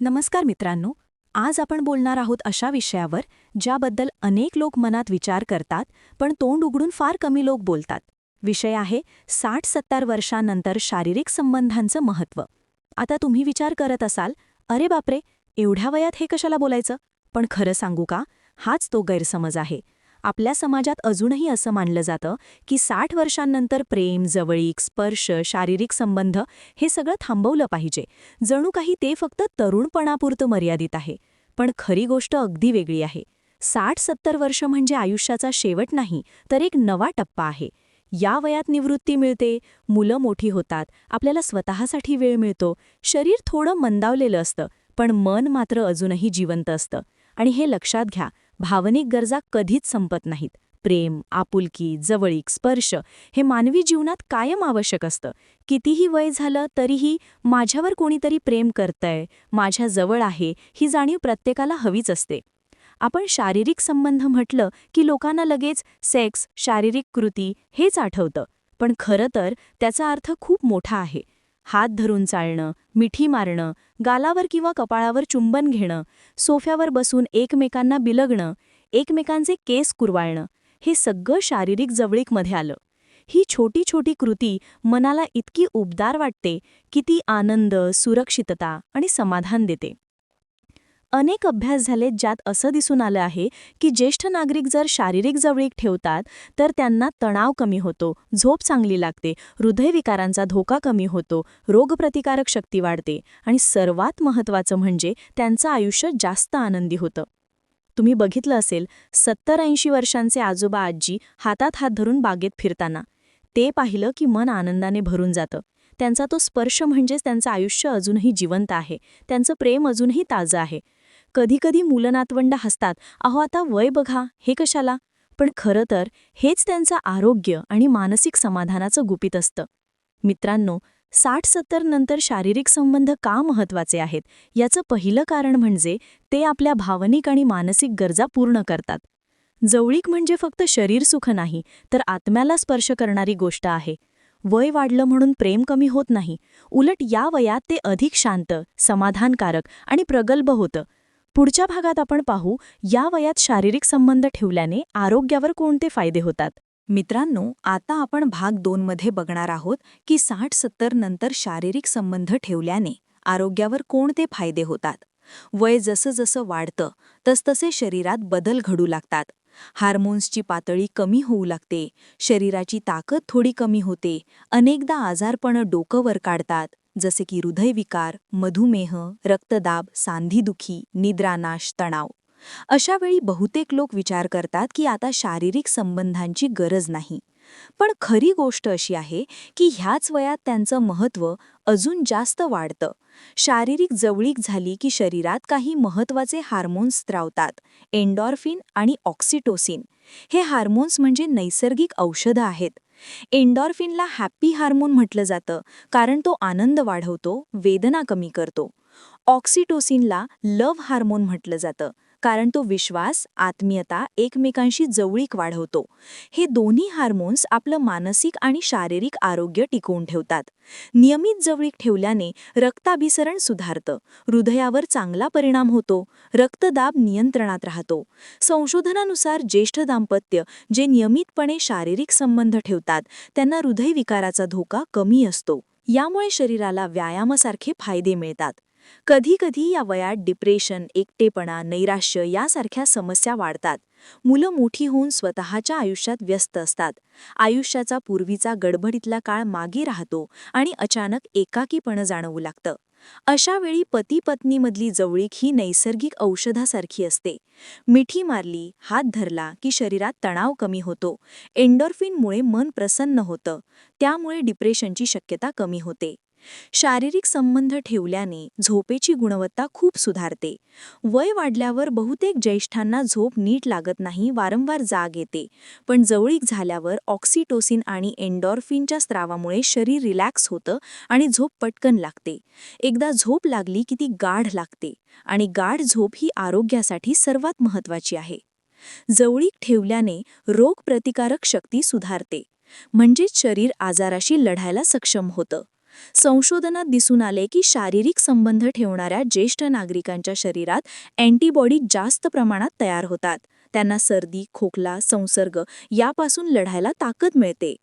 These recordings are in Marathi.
नमस्कार मित्रांनो आज आपण बोलणार आहोत अशा विषयावर ज्याबद्दल अनेक लोक मनात विचार करतात पण तोंड उघडून फार कमी लोक बोलतात. विषय आहे साठ सत्तर वर्षांनंतर शारीरिक संबंधांचं महत्त्व. आता तुम्ही विचार करत असाल अरे बापरे एवढ्या वयात हे कशाला बोलायचं? पण खरं सांगू का? हाच तो गैरसमज आहे. आपल्या समाजात अजूनही असं मानलं जातं की साठ वर्षांनंतर प्रेम जवळीक स्पर्श शारीरिक संबंध हे सगळं थांबवलं पाहिजे. जणू काही ते फक्त तरुणपणापुरतं मर्यादित आहे. पण खरी गोष्ट अगदी वेगळी आहे. साठ सत्तर वर्ष म्हणजे आयुष्याचा शेवट नाही तर एक नवा टप्पा आहे. या वयात निवृत्ती मिळते मुलं मोठी होतात आपल्याला स्वतःसाठी वेळ मिळतो शरीर थोडं मंदावलेलं असतं पण मन मात्र अजूनही जिवंत असतं. आणि हे लक्षात घ्या भावनिक गरजा कधीच संपत नाहीत. प्रेम आपुलकी जवळीक स्पर्श हे मानवी जीवनात कायम आवश्यक असतं. कितीही वय झालं तरीही माझ्यावर कोणीतरी प्रेम करतंय माझ्या जवळ आहे ही जाणीव प्रत्येकाला हवीच असते. आपण शारीरिक संबंध म्हटलं की लोकांना लगेच सेक्स शारीरिक कृती हेच आठवतं. पण खरं तर त्याचा अर्थ खूप मोठा आहे. हात धरून चालणं मिठी मारणं गालावर किंवा कपाळावर चुंबन घेणं सोफ्यावर बसून एकमेकांना बिलगणं एकमेकांचे केस कुरवाळणं हे सगळं शारीरिक जवळीकमध्ये आलं. ही छोटी छोटी कृती मनाला इतकी उबदार वाटते की ती आनंद सुरक्षितता आणि समाधान देते. अनेक अभ्यास झालेत ज्यात असं दिसून आलं आहे की ज्येष्ठ नागरिक जर शारीरिक जवळीक ठेवतात तर त्यांना तणाव कमी होतो झोप चांगली लागते हृदयविकारांचा धोका कमी होतो रोगप्रतिकारक शक्ती वाढते आणि सर्वात महत्त्वाचं म्हणजे त्यांचं आयुष्य जास्त आनंदी होतं. तुम्ही बघितलं असेल सत्तर ऐंशी वर्षांचे आजोबा आजी हातात हात धरून बागेत फिरताना. ते पाहिलं की मन आनंदाने भरून जातं. त्यांचा तो स्पर्श म्हणजेच त्यांचं आयुष्य अजूनही जिवंत आहे. त्यांचं प्रेम अजूनही ताजं आहे. कधीकधी मुलं नातवंड हसतात. अहो आता वय बघा. हे कशाला? पण खरं तर हेच त्यांचं आरोग्य आणि मानसिक समाधानाचं गुपित असतं. मित्रांनो साठ सत्तर नंतर शारीरिक संबंध का महत्त्वाचे आहेत? याचं पहिलं कारण म्हणजे ते आपल्या भावनिक आणि मानसिक गरजा पूर्ण करतात. जवळीक म्हणजे फक्त शरीरसुख नाही तर आत्म्याला स्पर्श करणारी गोष्ट आहे. वय वाढलं म्हणून प्रेम कमी होत नाही. उलट या वयात ते अधिक शांत समाधानकारक आणि प्रगल्भ होतं. पुढच्या भागात आपण पाहू या वयात शारीरिक संबंध ठेवल्याने आरोग्यावर कोणते फायदे होतात? मित्रांनो आता आपण भाग दोनमध्ये बघणार आहोत की साठ सत्तर नंतर शारीरिक संबंध ठेवल्याने आरोग्यावर कोणते फायदे होतात? वय जसं जसं वाढतं तसतसे शरीरात बदल घडू लागतात. हार्मोन्सची पातळी कमी होऊ लागते शरीराची ताकद थोडी कमी होते अनेकदा आजारपणं डोकं वर काढतात. जसे की हृदयविकार मधुमेह रक्तदाब सांधीदुखी निद्रानाश तणाव. अशा वेळी बहुतेक लोक विचार करतात की आता शारीरिक संबंधांची गरज नाही. पण खरी गोष्ट अशी आहे की ह्याच वयात त्यांचं महत्त्व अजून जास्त वाढतं. शारीरिक जवळीक झाली की शरीरात काही महत्त्वाचे हार्मोन्स स्त्रावतात एन्डॉर्फिन आणि ऑक्सिटोसिन. हे हार्मोन्स म्हणजे नैसर्गिक औषधं आहेत. एंडॉर्फिनला हॅप्पी हार्मोन म्हटलं जातं कारण तो आनंद वाढवतो वेदना कमी करतो. ऑक्सिटोसिनला लव्ह हार्मोन म्हटलं जातं. कारण तो विश्वास आत्मीयता एकमेकांशी जवळीक वाढवतो. हे दोन्ही हार्मोन्स आपलं मानसिक आणि शारीरिक आरोग्य टिकवून ठेवतात. नियमित जवळीक ठेवल्याने रक्ताभिसरण सुधारतं. हृदयावर चांगला परिणाम होतो. रक्तदाब नियंत्रणात राहतो. संशोधनानुसार ज्येष्ठ दाम्पत्य जे नियमितपणे शारीरिक संबंध ठेवतात त्यांना हृदयविकाराचा धोका कमी असतो. यामुळे शरीराला व्यायामासारखे फायदे मिळतात. कधीकधी या वयात डिप्रेशन एकटेपणा नैराश्य यासारख्या समस्या वाढतात. मुलं मोठी होऊन स्वतःच्या आयुष्यात व्यस्त असतात. आयुष्याचा पूर्वीचा गडबडीतला काळ मागे राहतो आणि अचानक एकाकीपणं जाणवू लागतं. अशा वेळी पती पत्नीमधली जवळीक ही नैसर्गिक औषधासारखी असते. मिठी मारली हात धरला की शरीरात तणाव कमी होतो. एन्डॉर्फिनमुळे मन प्रसन्न होतं. त्यामुळे डिप्रेशनची शक्यता कमी होते. शारीरिक संबंध ठेवल्याने झोपेची गुणवत्ता खूप सुधारते. वय वाढल्यावर बहुतेक ज्येष्ठांना झोप नीट लागत नाही वारंवार जाग येते. पण जवळीक झाल्यावर ऑक्सिटोसिन आणि एन्डॉर्फिनच्या स्त्रावामुळे शरीर रिलॅक्स होतं आणि झोप पटकन लागते. एकदा झोप लागली की ती गाढ लागते आणि गाढ झोप ही आरोग्यासाठी सर्वात महत्वाची आहे. जवळीक ठेवल्याने रोगप्रतिकारक शक्ती सुधारते. म्हणजेच शरीर आजाराशी लढायला सक्षम होतं. संशोधनात दिसून आले की शारीरिक संबंध ठेवणाऱ्या ज्येष्ठ नागरिकांच्या शरीरात अँटीबॉडी जास्त प्रमाणात तयार होतात. त्यांना सर्दी खोकला संसर्ग यापासून लढायला ताकद मिळते.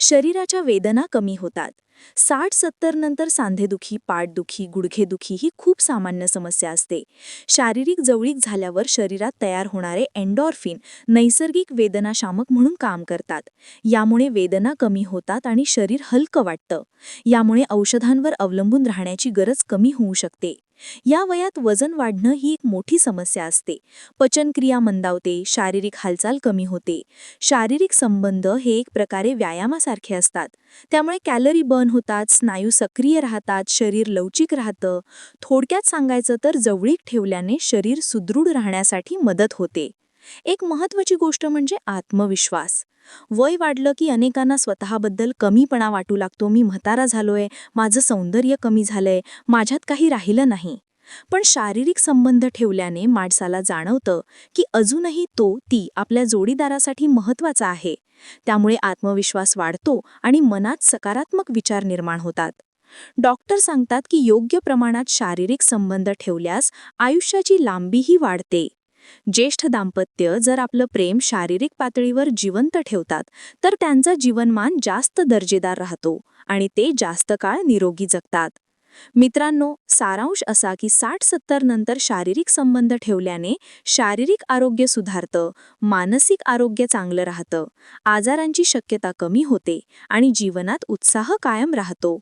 शरीराच्या वेदना कमी होतात. साठ सत्तर नंतर सांधेदुखी पाठदुखी गुडघेदुखी ही खूप सामान्य समस्या असते. शारीरिक जवळीक झाल्यावर शरीरात तयार होणारे एन्डॉर्फिन नैसर्गिक वेदनाशामक म्हणून काम करतात. यामुळे वेदना कमी होतात आणि शरीर हलकं वाटतं. यामुळे औषधांवर अवलंबून राहण्याची गरज कमी होऊ शकते. या वयात वजन वाढणं ही एक मोठी समस्या असते. पचनक्रिया मंदावते शारीरिक हालचाल कमी होते. शारीरिक संबंध हे एक प्रकारे व्यायामासारखे असतात. त्यामुळे कॅलरी बर्न होतात स्नायू सक्रिय राहतात शरीर लवचिक राहतं. थोडक्यात सांगायचं तर जवळीक ठेवल्याने शरीर सुदृढ राहण्यासाठी मदत होते. एक महत्त्वाची गोष्ट म्हणजे आत्मविश्वास. वय वाढलं की अनेकांना स्वतःबद्दल कमीपणा वाटू लागतो. मी म्हातारा झालोय माझं सौंदर्य कमी झालंय माझ्यात काही राहिलं नाही. पण शारीरिक संबंध ठेवल्याने माणसाला जाणवतं की अजूनही तो ती आपल्या जोडीदारासाठी महत्त्वाचा आहे. त्यामुळे आत्मविश्वास वाढतो आणि मनात सकारात्मक विचार निर्माण होतात. डॉक्टर सांगतात की योग्य प्रमाणात शारीरिक संबंध ठेवल्यास आयुष्याची लांबीही वाढते. ज्येष्ठ दाम्पत्य जर आपलं प्रेम शारीरिक पातळीवर जिवंत ठेवतात तर त्यांचा जीवनमान जास्त दर्जेदार राहतो आणि ते जास्त काळ निरोगी जगतात. मित्रांनो सारांश असा की साठ सत्तर नंतर शारीरिक संबंध ठेवल्याने शारीरिक आरोग्य सुधारतं मानसिक आरोग्य चांगलं राहतं आजारांची शक्यता कमी होते आणि जीवनात उत्साह कायम राहतो.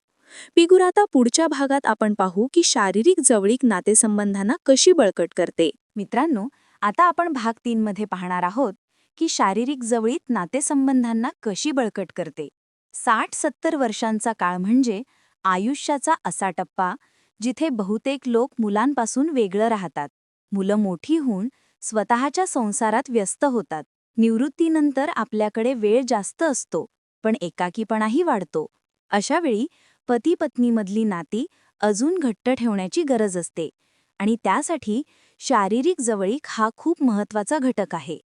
पिगुराता पुढच्या भागात आपण पाहू की शारीरिक जवळीक नातेसंबंधांना कशी बळकट करते. मित्रांनो आता आपण भाग तीनमध्ये पाहणार आहोत की शारीरिक जवळीत नातेसंबंधांना कशी बळकट करते. साठ सत्तर वर्षांचा काळ म्हणजे आयुष्याचा असा टप्पा जिथे बहुतेक लोक मुलांपासून वेगळं राहतात. मुलं मोठी होऊन स्वतःच्या संसारात व्यस्त होतात. निवृत्तीनंतर आपल्याकडे वेळ जास्त असतो पण एकाकीपणाही वाढतो. अशावेळी पती पत्नीमधली नाती अजून घट्ट ठेवण्याची गरज असते आणि त्यासाठी शारीरिक जवळीक हा खूप महत्त्वाचा घटक आहे.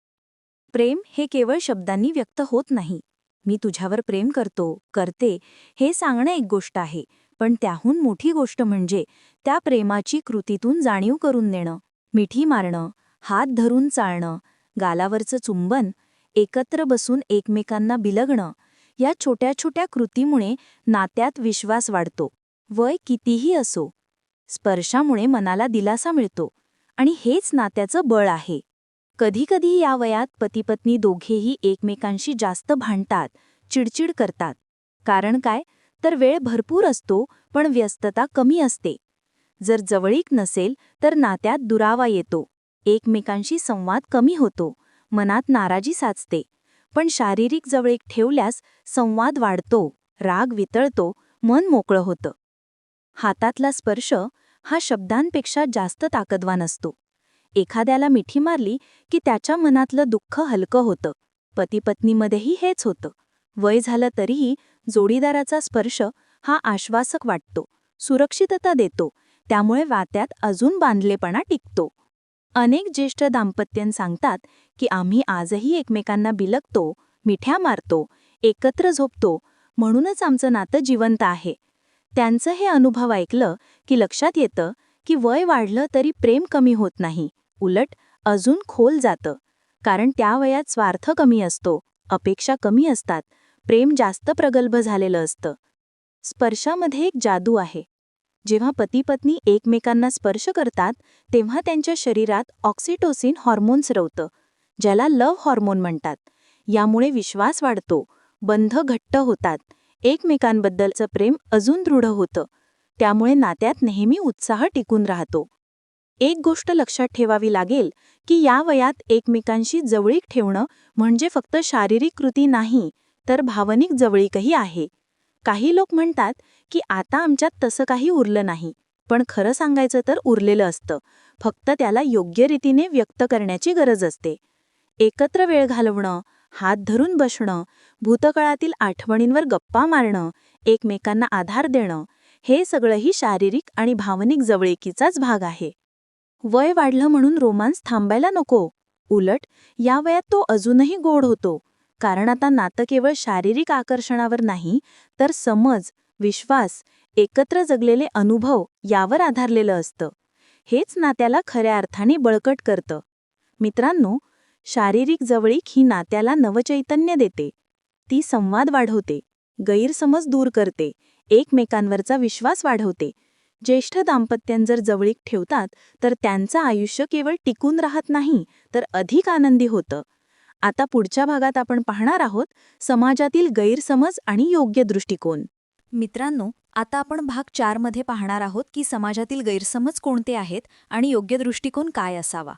प्रेम हे केवळ शब्दांनी व्यक्त होत नाही. मी तुझ्यावर प्रेम करतो करते हे सांगणं एक गोष्ट आहे पण त्याहून मोठी गोष्ट म्हणजे त्या प्रेमाची कृतीतून जाणीव करून देणं मिठी मारणं हात धरून चालणं गालावरचं चुंबन एकत्र बसून एकमेकांना बिलगणं या छोट्या छोट्या कृतीमुळे नात्यात विश्वास वाढतो. वय कितीही असो स्पर्शामुळे मनाला दिलासा मिळतो. आणि हेच नात्याचं बळ आहे. कधीकधी या वयात पतीपत्नी दोघेही एकमेकांशी जास्त भांडतात चिडचिड करतात. कारण काय? तर वेळ भरपूर असतो पण व्यस्तता कमी असते. जर जवळीक नसेल तर नात्यात दुरावा येतो. एकमेकांशी संवाद कमी होतो. मनात नाराजी साचते. पण शारीरिक जवळीक ठेवल्यास संवाद वाढतो राग वितळतो मन मोकळं होतं. हातातला स्पर्श हा शब्दांपेक्षा जास्त ताकदवान असतो. एखाद्याला मिठी मारली की त्याच्या मनातलं दुःख हलकं होतं. पतीपत्नीमध्येही हेच होतं. वय झालं तरीही जोडीदाराचा स्पर्श हा आश्वासक वाटतो. सुरक्षितता देतो. त्यामुळे वात्यात अजून बांधलेपणा टिकतो. अनेक ज्येष्ठ दाम्पत्यन सांगतात की आम्ही आजही एकमेकांना बिलगतो मिठ्या मारतो एकत्र झोपतो म्हणूनच आमचं नातं जिवंत आहे. त्यांचं हे अनुभव ऐकलं की लक्षात येतं की वय वाढलं तरी प्रेम कमी होत नाही. उलट अजून खोल जातं. कारण त्या वयात स्वार्थ कमी असतो अपेक्षा कमी असतात प्रेम जास्त प्रगल्भ झालेलं असतं. स्पर्शामध्ये एक जादू आहे. जेव्हा पतीपत्नी एकमेकांना स्पर्श करतात तेव्हा त्यांच्या शरीरात ऑक्सिटोसिन हॉर्मोन्स रवतं ज्याला लव्ह हॉर्मोन म्हणतात. यामुळे विश्वास वाढतो बंध घट्ट होतात एकमेकांबद्दलचं प्रेम अजून दृढ होतं. त्यामुळे नात्यात नेहमी उत्साह टिकून राहतो. एक गोष्ट लक्षात ठेवावी लागेल की या वयात एकमेकांशी जवळीक ठेवणं म्हणजे फक्त शारीरिक कृती नाही तर भावनिक जवळीकही आहे. काही लोक म्हणतात की आता आमच्यात तसं काही उरलं नाही पण खरं सांगायचं तर उरलेलं असतं. फक्त त्याला योग्य रीतीने व्यक्त करण्याची गरज असते. एकत्र वेळ घालवणं हात धरून बसणं भूतकाळातील आठवणींवर गप्पा मारणं एकमेकांना आधार देणं हे सगळंही शारीरिक आणि भावनिक जवळीकीचाच भाग आहे. वय वाढलं म्हणून रोमांस थांबायला नको. उलट या वयात तो अजूनही गोड होतो. कारण आता नातं केवळ शारीरिक आकर्षणावर नाही तर समज विश्वास एकत्र जगलेले अनुभव यावर आधारलेलं असतं. हेच नात्याला खऱ्या अर्थाने बळकट करतं. मित्रांनो शारीरिक जवळीक ही नात्याला नवचैतन्य देते. ती संवाद वाढवते गैरसमज दूर करते एकमेकांवरचा विश्वास वाढवते. ज्येष्ठ दाम्पत्यां जर जवळीक ठेवतात तर त्यांचं आयुष्य केवळ टिकून राहत नाही तर अधिक आनंदी होतं. आता पुढच्या भागात आपण पाहणार आहोत समाजातील गैरसमज आणि योग्य दृष्टिकोन. मित्रांनो आता आपण भाग चारमध्ये पाहणार आहोत की समाजातील गैरसमज कोणते आहेत आणि योग्य दृष्टिकोन काय असावा.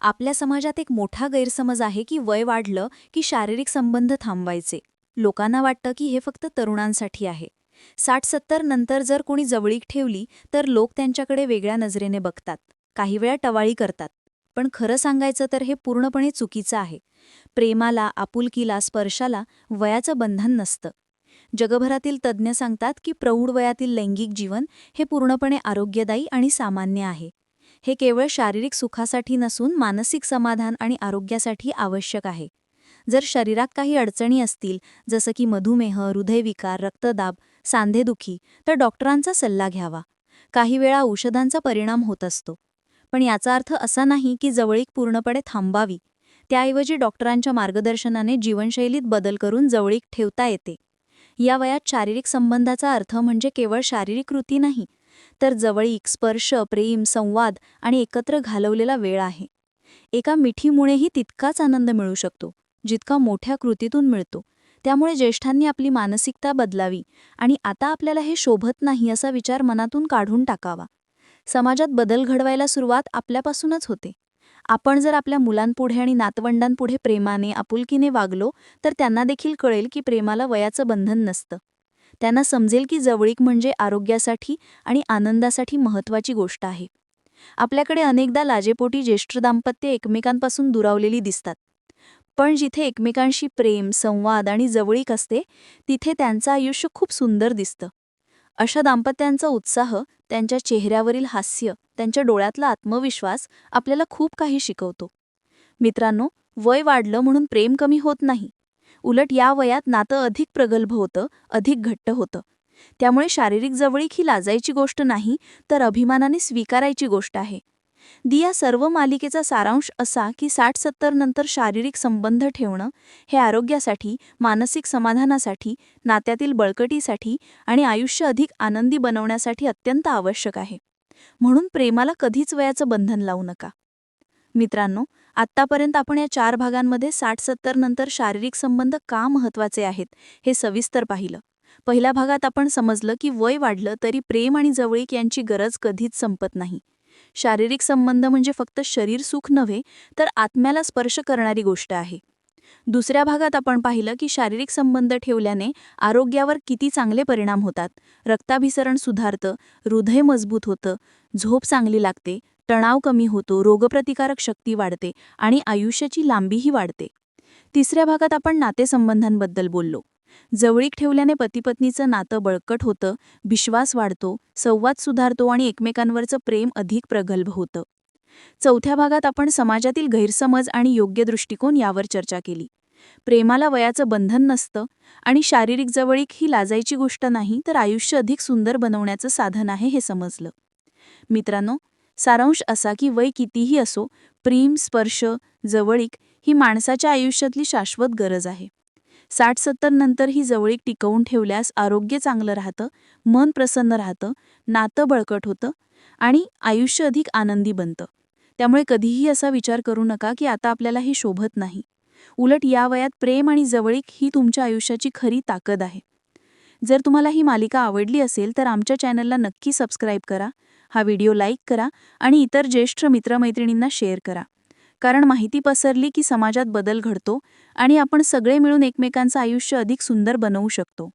आपल्या समाजात एक मोठा गैरसमज आहे की वय वाढलं की शारीरिक संबंध थांबवायचे. लोकांना वाटतं की हे फक्त तरुणांसाठी आहे. साठ सत्तर नंतर जर कोणी जवळीक ठेवली तर लोक त्यांच्याकडे वेगळ्या नजरेने बघतात. काही वेळा टवाळी करतात. पण खरं सांगायचं तर हे पूर्णपणे चुकीचं आहे. प्रेमाला आपुलकीला स्पर्शाला वयाचं बंधन नसतं. जगभरातील तज्ज्ञ सांगतात की प्रौढ वयातील लैंगिक जीवन हे पूर्णपणे आरोग्यदायी आणि सामान्य आहे. हे केवळ शारीरिक सुखासाठी नसून मानसिक समाधान आणि आरोग्यासाठी आवश्यक आहे. जर शरीरात काही अडचणी असतील जसं की मधुमेह हृदयविकार रक्तदाब सांधेदुखी तर डॉक्टरांचा सल्ला घ्यावा. काही वेळा औषधांचा परिणाम होत असतो. पण याचा अर्थ असा नाही की जवळीक पूर्णपणे थांबावी. त्याऐवजी डॉक्टरांच्या मार्गदर्शनाने जीवनशैलीत बदल करून जवळीक ठेवता येते. या वयात शारीरिक संबंधाचा अर्थ म्हणजे केवळ शारीरिक कृती नाही तर जवळीक स्पर्श प्रेम संवाद आणि एकत्र घालवलेला वेळ आहे. एका मिठीमुळेही तितकाच आनंद मिळू शकतो जितका मोठ्या कृतीतून मिळतो. त्यामुळे ज्येष्ठांनी आपली मानसिकता बदलावी आणि आता आपल्याला हे शोभत नाही असा विचार मनातून काढून टाकावा. समाजात बदल घडवायला सुरुवात आपल्यापासूनच होते. आपण जर आपल्या मुलांपुढे आणि नातवंडांपुढे प्रेमाने आपुलकीने वागलो तर त्यांना देखील कळेल की प्रेमाला वयाचं बंधन नसतं. त्यांना समजेल की जवळीक म्हणजे आरोग्यासाठी आणि आनंदासाठी महत्त्वाची गोष्ट आहे. आपल्याकडे अनेकदा लाजेपोटी ज्येष्ठ दाम्पत्य एकमेकांपासून दुरावलेली दिसतात. पण जिथे एकमेकांशी प्रेम संवाद आणि जवळीक असते तिथे त्यांचं आयुष्य खूप सुंदर दिसतं. अशा दाम्पत्यांचा उत्साह त्यांच्या चेहऱ्यावरील हास्य त्यांच्या डोळ्यातला आत्मविश्वास आपल्याला खूप काही शिकवतो. मित्रांनो वय वाढलं म्हणून प्रेम कमी होत नाही. उलट या वयात नातं अधिक प्रगल्भ होतं अधिक घट्ट होतं. त्यामुळे शारीरिक जवळीक ही लाजायची गोष्ट नाही तर अभिमानाने स्वीकारायची गोष्ट आहे. दिया सर्व मालिकेचा सारांश असा की साठ सत्तर नंतर शारीरिक संबंध ठेवणं हे आरोग्यासाठी मानसिक समाधानासाठी नात्यातील बळकटीसाठी आणि आयुष्य अधिक आनंदी बनवण्यासाठी अत्यंत आवश्यक आहे. म्हणून प्रेमाला कधीच वयाचं बंधन लावू नका. मित्रांनो आत्तापर्यंत आपण या चार भागांमध्ये साठ सत्तर नंतर शारीरिक संबंध का महत्त्वाचे आहेत हे सविस्तर पाहिलं. पहिल्या भागात आपण समजलं की वय वाढलं तरी प्रेम आणि जवळीक यांची गरज कधीच संपत नाही. शारीरिक संबंध म्हणजे फक्त शरीर सुख नव्हे तर आत्म्याला स्पर्श करणारी गोष्ट आहे. दुसऱ्या भागात आपण पाहिलं की शारीरिक संबंध ठेवल्याने आरोग्यावर किती चांगले परिणाम होतात. रक्ताभिसरण सुधारतं हृदय मजबूत होतं झोप चांगली लागते तणाव कमी होतो रोगप्रतिकारक शक्ती वाढते आणि आयुष्याची लांबीही वाढते. तिसऱ्या भागात आपण नातेसंबंधांबद्दल बोललो. जवळीक ठेवल्याने पतीपत्नीचं नातं बळकट होतं विश्वास वाढतो संवाद सुधारतो आणि एकमेकांवरचं प्रेम अधिक प्रगल्भ होतं. चौथ्या भागात आपण समाजातील गैरसमज आणि योग्य दृष्टिकोन यावर चर्चा केली. प्रेमाला वयाचं बंधन नसतं आणि शारीरिक जवळीक ही लाजायची गोष्ट नाही तर आयुष्य अधिक सुंदर बनवण्याचं साधन आहे हे समजलं. मित्रांनो सारांश असा की वय कितीही असो प्रेम स्पर्श जवळीक ही माणसाच्या आयुष्यातली शाश्वत गरज आहे. साठ सत्तर नंतर ही जवळीक टिकवून ठेवल्यास आरोग्य चांगलं राहतं मन प्रसन्न राहतं नातं बळकट होतं आणि आयुष्य अधिक आनंदी बनतं. त्यामुळे कधीही असा विचार करू नका की आता आपल्याला हे शोभत नाही. उलट या वयात प्रेम आणि जवळीक ही तुमच्या आयुष्याची खरी ताकद आहे. जर तुम्हाला ही मालिका आवडली असेल तर आमच्या चॅनलला नक्की सबस्क्राईब करा. हा व्हिडिओ लाईक करा आणि इतर ज्येष्ठ मित्रमैत्रिणींना शेअर करा. कारण माहिती पसरली की समाजात बदल घडतो आणि आपण सगळे मिळून एकमेकांचं आयुष्य अधिक सुंदर बनवू शकतो.